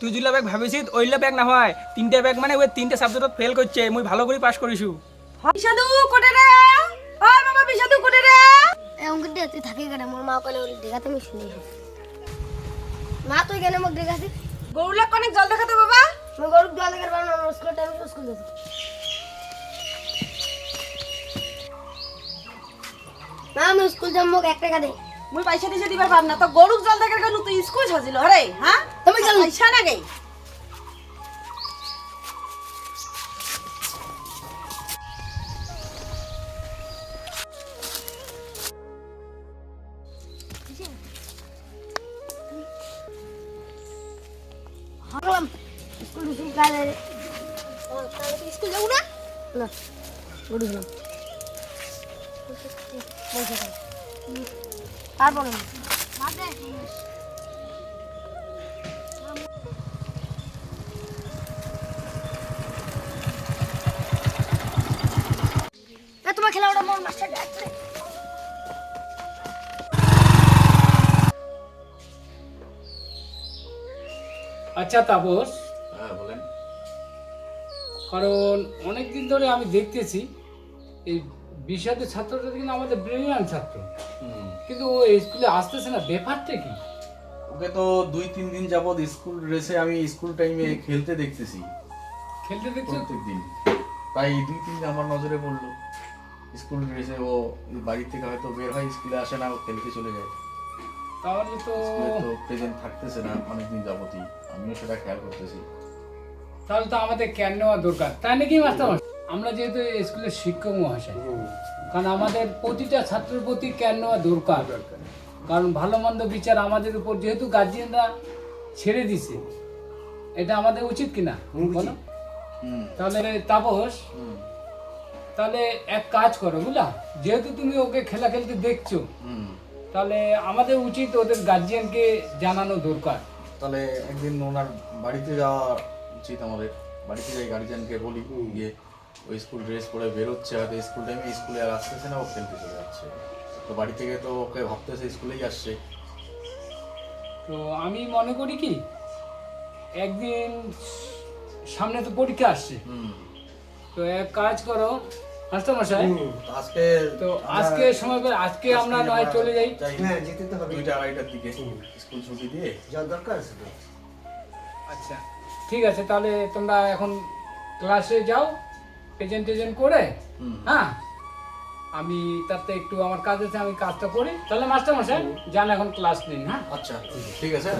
তুই দুইলা bag ভাবিছিস ওইলা bag না হয়। তিনটা ব্যাগ মানে ওই তিনটা সাবজেক্টত ফেল করছে মুই ভালো করে পাস করিছু বিশাদু কোটে রে! ওই বাবা বিশাদু কোটে রে! এমন দে তুই থাকি কেন? মোর মা কলে ওলি দেখাতে আমি শুনি। মা তুই কেন মোক দেখাছি গরুলা অনেক জল দেখাতে বাবা। মই গরু জল দেখার পারব আমার স্কুল টাইমে স্কুল যেতে মা আমি স্কুল যাম মোক এক টাকা দে। মুই পয়সা দিছে দিবার পার না তো গরুক জল দেখার কেন তুই স্কুল সাজিল হরে হ্যাঁ? তুমি চল পয়সা না গে হাগলাম স্কুল স্কুল কালে রে তাহলে তুই স্কুল যাব না? না তারপরে মাস্টার ডাকছে আচ্ছা তাপস। হ্যাঁ বলেন। কারণ অনেক দিন ধরে আমি দেখতেছি এই বিষাদের ছাত্রটা কিন্তু আমাদের ব্রিলিয়ান ছাত্র। কিন্তু ও স্কুলে আসতেছে না ব্যাপারটা কি? ওকে তো দুই তিন দিন যাবৎ স্কুল ড্রেসে আমি স্কুল টাইমে খেলতে দেখতেছি। খেলতে দেখছ? প্রত্যেক দিন তাই দুই তিন দিন আমার নজরে পড়ল। স্কুল ড্রেসে ও বাড়ি থেকে হয়তো বের হয় স্কুলে আসে না ও খেলতে চলে যায়। তাহলে তো প্রেজেন্ট থাকতেছে না অনেকদিন যাবতই। আমিও সেটা খেয়াল করতেছি। তাহলে তো আমাদের ক্যান নেওয়া দরকার। তাই নাকি মাস্টার আমরা যেহেতু স্কুলের শিক্ষক মহাশয় কারণ আমাদের প্রতিটা ছাত্রের প্রতি ক্যান নেওয়া দরকার। কারণ ভালো মন্দ বিচার আমাদের উপর যেহেতু গার্জিয়ানরা ছেড়ে দিছে এটা আমাদের উচিত কিনা? বলো। তাহলে তাপস তাহলে এক কাজ করো বুঝলা? যেহেতু তুমি ওকে খেলা খেলতে দেখছ হুম। তাহলে আমাদের উচিত ওদের গার্জিয়ানকে জানানো দরকার। তাহলে একদিন ওনার বাড়িতে যাওয়া উচিত আমাদের। বাড়িতে যাই গার্জিয়ানকে বলি গিয়ে ওই স্কুল ড্রেস পরে বেরোচ্ছে হয়তো স্কুল টাইমে স্কুলে আর আসতেছে না ও খেলতে চলে যাচ্ছে। তো বাড়ি থেকে তো ওকে ভাবতেছে স্কুলেই আসছে। তো আমি মনে করি কি একদিন সামনে তো পরীক্ষা আসছে। হুম। তো এক কাজ করো মাস্টার মশাই তো আজকে তো আজকে সময় পেলে আজকে আমরা নয় চলে যাই। হ্যাঁ যেতে তো হবে। দুইটা আড়াইটার দিকে স্কুল ছুটি দিয়ে। আচ্ছা ঠিক আছে তাহলে তোমরা এখন ক্লাসে যাও প্রেজেন্টেশন করে। হ্যাঁ? আমি তাতে একটু আমার কাজ আছে আমি কাজটা করি। তাহলে মাস্টার মশাই যান এখন ক্লাস নিন হ্যাঁ? আচ্ছা ঠিক আছে।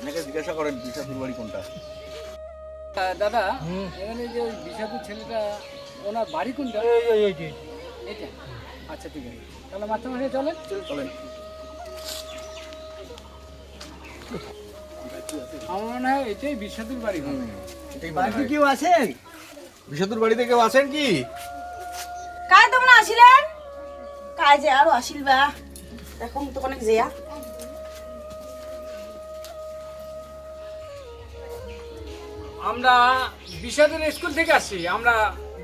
এনাকে জিজ্ঞাসা করেন বিষাদুর বাড়ি কোনটা? দাদা এখানে যে ওই বিষাদুর ছেলেটা ওনার বাড়ি কোনটা? এটা আচ্ছা ঠিক আছে। তাহলে মশাই চলেন। চলেন আমার মনে হয় এটাই বিষাদুর বাড়ি হবে। এটাই মনে কেউ আছেন? বিষাদুর বাড়িতে কেউ আছেন কি? কায় তোমরা আসিলেন? কায় যে আরও আসিল বা? দেখো তো অনেক যেয়া আমরা বিষাদুর স্কুল থেকে আসছি আমরা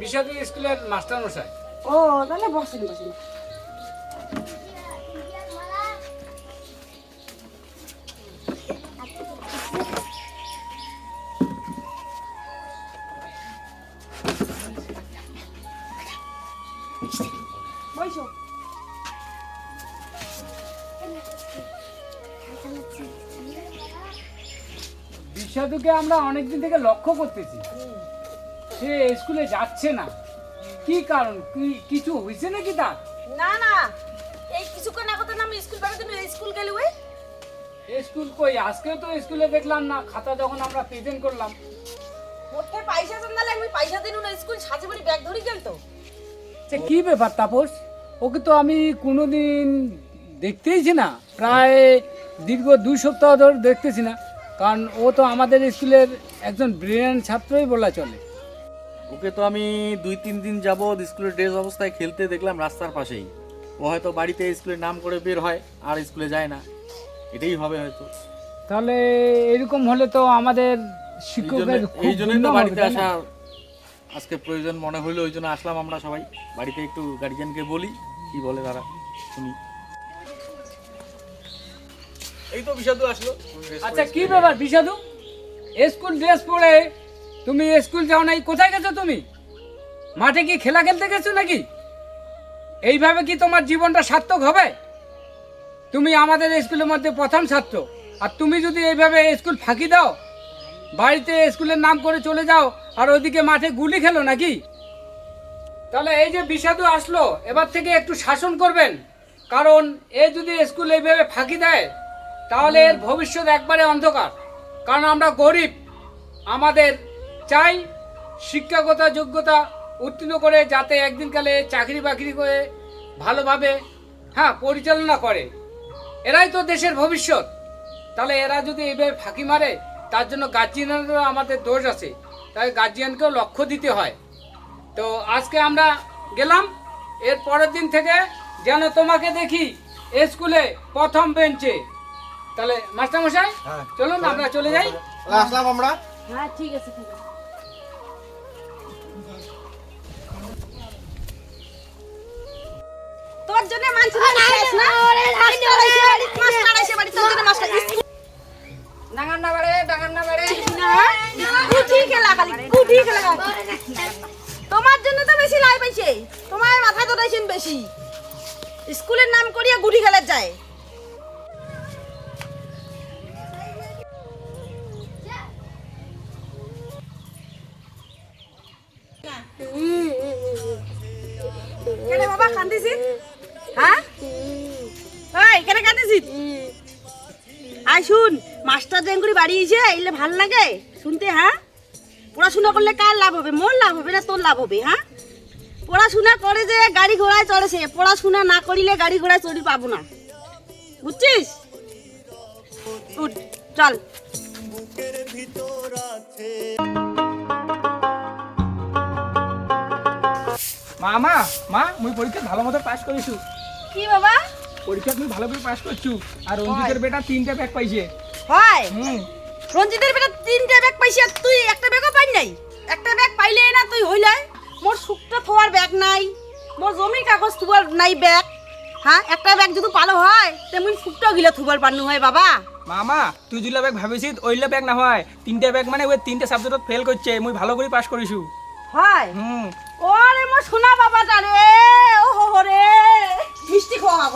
বিষাদুর স্কুলের মাস্টার মশাই ও তাহলে বসেন বসেন। বিষাদুকে আমরা অনেকদিন থেকে লক্ষ্য করতেছি। সে স্কুলে যাচ্ছে না। কি কারণ? কি কিছু হয়েছে নাকি তার? না না। এই কিছুক্ষণ আগতে না আমি স্কুল বেড়াতে স্কুল গেলি ওই? স্কুল কই? আজকে তো স্কুলে দেখলাম না। খাতা যখন আমরা প্রেজেন্ট করলাম। ওতে পয়সা জানলে আমি পয়সা দিনু না স্কুল সাথে বাড়ি ব্যাগ ধরে গেল তো। সে কি ব্যাপার তাপস? ওকে তো আমি কোনোদিন দেখতেইছি না। প্রায় দীর্ঘ দুই সপ্তাহ ধরে দেখতেছি না। কারণ ও তো আমাদের স্কুলের একজন ব্রিলিয়ান্ট ছাত্রই বলা চলে। ওকে তো আমি দুই তিন দিন যাবৎ স্কুলের ড্রেস অবস্থায় খেলতে দেখলাম রাস্তার পাশেই। ও হয়তো বাড়িতে স্কুলের নাম করে বের হয় আর স্কুলে যায় না। এটাই হবে হয়তো। তাহলে এরকম হলে তো আমাদের শিক্ষকের এই জন্যই তো বাড়িতে আসা আজকে প্রয়োজন। মনে হইল ওই জন্য আসলাম আমরা সবাই। বাড়িতে একটু গার্জিয়ানকে বলি কি বলে তারা শুনি। এই তো বিষাদু আসলো। আচ্ছা কি ব্যাপার বিশাদু স্কুল ড্রেস পরে তুমি স্কুল যাও নাই, কোথায় গেছো তুমি? মাঠে কি খেলা খেলতে গেছো নাকি? এইভাবে কি তোমার জীবনটা সার্থক হবে? তুমি আমাদের স্কুলের মধ্যে প্রথম ছাত্র, আর তুমি যদি এইভাবে স্কুল ফাঁকি দাও, বাড়িতে স্কুলের নাম করে চলে যাও, আর ওইদিকে মাঠে গুলি খেলো নাকি? তাহলে এই যে বিষাদু আসলো, এবার থেকে একটু শাসন করবেন, কারণ এ যদি স্কুল এইভাবে ফাঁকি দেয় তাহলে এর ভবিষ্যৎ একবারে অন্ধকার। কারণ আমরা গরিব। আমাদের চাই শিক্ষাগত যোগ্যতা উত্তীর্ণ করে যাতে একদিনকালে চাকরি বাকরি করে ভালোভাবে হ্যাঁ পরিচালনা করে। এরাই তো দেশের ভবিষ্যৎ। তাহলে এরা যদি এইভাবে ফাঁকি মারে, তার জন্য গার্জিয়ানেরও আমাদের দোষ আছে। তাই গার্জিয়ানকেও লক্ষ্য দিতে হয়। তো আজকে আমরা গেলাম। এর পরের দিন থেকে যেন তোমাকে দেখি স্কুলে প্রথম বেঞ্চে। তাহলে মাস্টারমশাই চলুন আমরা চলে যাই আসলাম আমরা হ্যাঁ ঠিক আছে ঠিক আছে তোর জন্য মানছি না না মাস্টার মাস্টার বাড়ি তোর জন্য মাস্টার ডাঙার না বাড়ে ডাঙার না বাড়ে গুটি খেলা খালি গুটি খেলা তোমার জন্য তো বেশি লাই পাইছে তোমার মাথা দৌড়াইছেন বেশি স্কুলের নাম করিয়া গুটি খেলা যায় কান্দিছি? হ্যাঁ? ওই কেন কান্দিছি? আই শুন, মাস্টার জেঙ্গুরি বাড়ি এসে এলে ভালো লাগে? শুনতে হ্যাঁ? পড়াশোনা করলে কার লাভ হবে? মোর লাভ হবে না তোর লাভ হবে হ্যাঁ? পড়াশোনা করে যে গাড়ি ঘোড়ায় চড়েছে পড়াশোনা না করিলে গাড়ি ঘোড়ায় চড়ি পাবো না। বুঝছিস? চল। মা মা মুই পরীক্ষা ভালো মতো পাস করিছু। কি বাবা? পরীক্ষা তুই ভালো করে পাস করছু। আর রঞ্জিতের বেটা তিনটা ব্যাগ পাইছে। হয়? হুম। রঞ্জিতের বেটা তিনটা ব্যাগ পাইছি আর তুই একটা ব্যাগও পাই নাই। একটা ব্যাগ পাইলে না তুই হইলে মোর শুকটা থোয়ার ব্যাগ নাই। মোর জমির কাগজ থুবার নাই ব্যাগ হ্যাঁ একটা ব্যাগ যদি পালো হয় তেমন শুকটা গিলা থুবার পান্নু হয় বাবা। মামা তুই দুলা ব্যাগ ভাবিছিস ওইলা ব্যাগ না হয়। তিনটা ব্যাগ মানে ওই তিনটা সাবজেক্টত ফেল করছে মুই ভালো করে পাস করিছু। হয়? হুম। ওরে মো সোনা বাবা রে ও হো রে। মিষ্টি খাওয়া